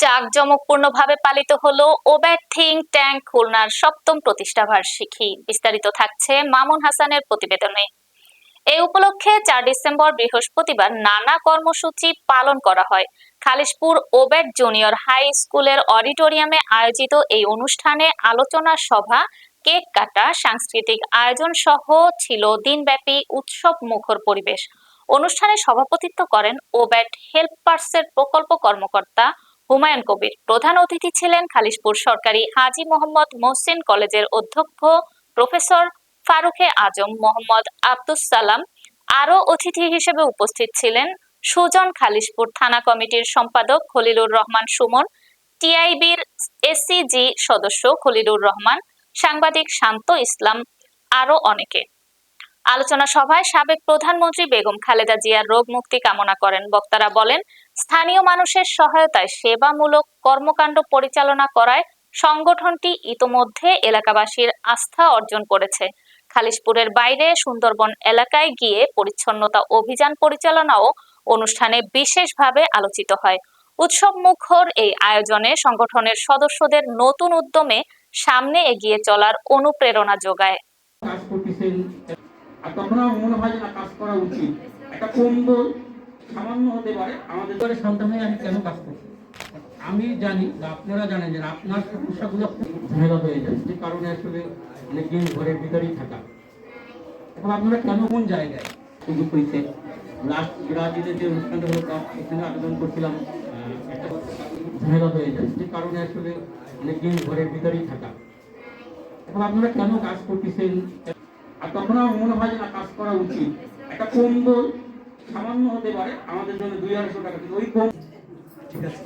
জাঁকজমকপূর্ণভাবে পালিত হলো ওব্যাট think tank খুলনার সপ্তম প্রতিষ্ঠা বার্ষিকী বিস্তারিত থাকছে মামুন হাসানের প্রতিবেদনে। এই উপলক্ষে চার ডিসেম্বর বৃহস্পতিবার নানা কর্মসূচি পালন করা হয়। খালিশপুর ওব্যাট জুনিয়র হাই স্কুলের অডিটোরিয়ামে আয়োজিত এই অনুষ্ঠানে আলোচনা সভা, কেক কাটা, সাংস্কৃতিক আয়োজন সহ ছিল দিনব্যাপী উৎসব মুখর পরিবেশ। অনুষ্ঠানে সভাপতিত্ব করেন ওব্যাট হেল্পার্সের প্রকল্প কর্মকর্তা হুমায়ুন কবির। প্রধান অতিথি ছিলেন খালিশপুর সরকারি হাজি মোহাম্মদ মহসিন কলেজের অধ্যক্ষ প্রফেসর ফারুকে আজম মোহাম্মদ আব্দুস সালাম। আরও অতিথি হিসেবে উপস্থিত ছিলেন সুজন খালিশপুর থানা কমিটির সম্পাদক খলিলুর রহমান সুমন, টিআইবির এসিজি সদস্য খলিলুর রহমান, সাংবাদিক শান্ত ইসলাম, আরও অনেকে। আলোচনা সভায় সাবেক প্রধানমন্ত্রী বেগম খালেদা জিয়ার রোগ মুক্তি কামনা করেন। বক্তারা বলেন, স্থানীয় মানুষের সহায়তায় সেবামূলক কর্মকাণ্ড পরিচালনা করায় সংগঠনটি ইতোমধ্যে এলাকাবাসীর আস্থা অর্জন করেছে। খালিশপুরের বাইরে সুন্দরবন এলাকায় গিয়ে পরিচ্ছন্নতা অভিযান পরিচালনাও অনুষ্ঠানে বিশেষভাবে আলোচিত হয়। উৎসব মুখর এই আয়োজনে সংগঠনের সদস্যদের নতুন উদ্যমে সামনে এগিয়ে চলার অনুপ্রেরণা যোগায়। তখন আমার মনে হয় যে না কাজ করা উচিত। একটা কম্বল সামান্য হতে পারে আমাদের ঘরে সন্তান হয়ে আমি কেন কাজ করছি আমি জানি বা আপনারা জানেন যে আপনার সমস্যাগুলো ঝামেলা হয়ে যায় যে কারণে আসলে অনেকদিন ঘরের ভিতরেই থাকা। এখন আপনারা কেন কোন জায়গায়? সুযোগ হয়েছে। লাস্ট ব্রাজিলে যে অনুষ্ঠানটা হলো তার এখানে আবেদন করছিলাম। একটা ঝামেলা হয়ে যায় যে কারণে আসলে অনেকদিন ঘরের ভিতরেই থাকা। এখন আপনারা কেন কাজ করতেছেন? আর তখন আমার মনে হয় যে না কাজ করা উচিত। একটা কম্বল সামান্য হতে পারে আমাদের জন্য দুই আড়াইশো টাকা। কিন্তু ওই কম ঠিক আছে।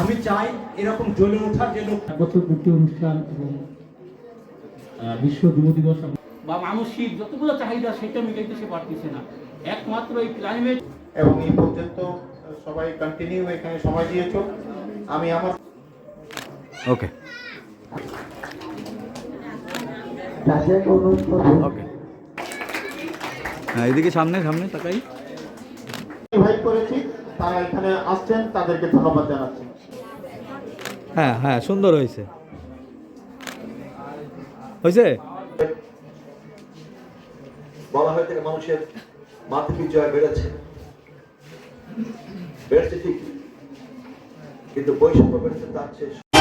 আমি চাই এরকম জ্বলে ওঠার এক বছর পূর্তি অনুষ্ঠান এবং বিশ্ব যুব দিবস বা মানসিক যতগুলো চাহিদা সেটা মিটাইতে সে পারতেছে না। একমাত্র এই ক্লাইমেট এবং এই পর্যন্ত সবাই কন্টিনিউ এখানে সময় দিয়েছ। আমি আমার ওকে ওকে হ্যাঁ এদিকে সামনে সামনে তাকাই। ইনভাইট করেছি তারা এখানে আসছেন তাদেরকে ধন্যবাদ জানাচ্ছি। হ্যাঁ হ্যাঁ সুন্দর হয়েছে। হয়েছে? বলা হয় থেকে মানুষের মাতৃ বিজয় বেড়েছে। বেড়েছে ঠিকই কিন্তু বৈষম্য বেড়েছে তার চেয়ে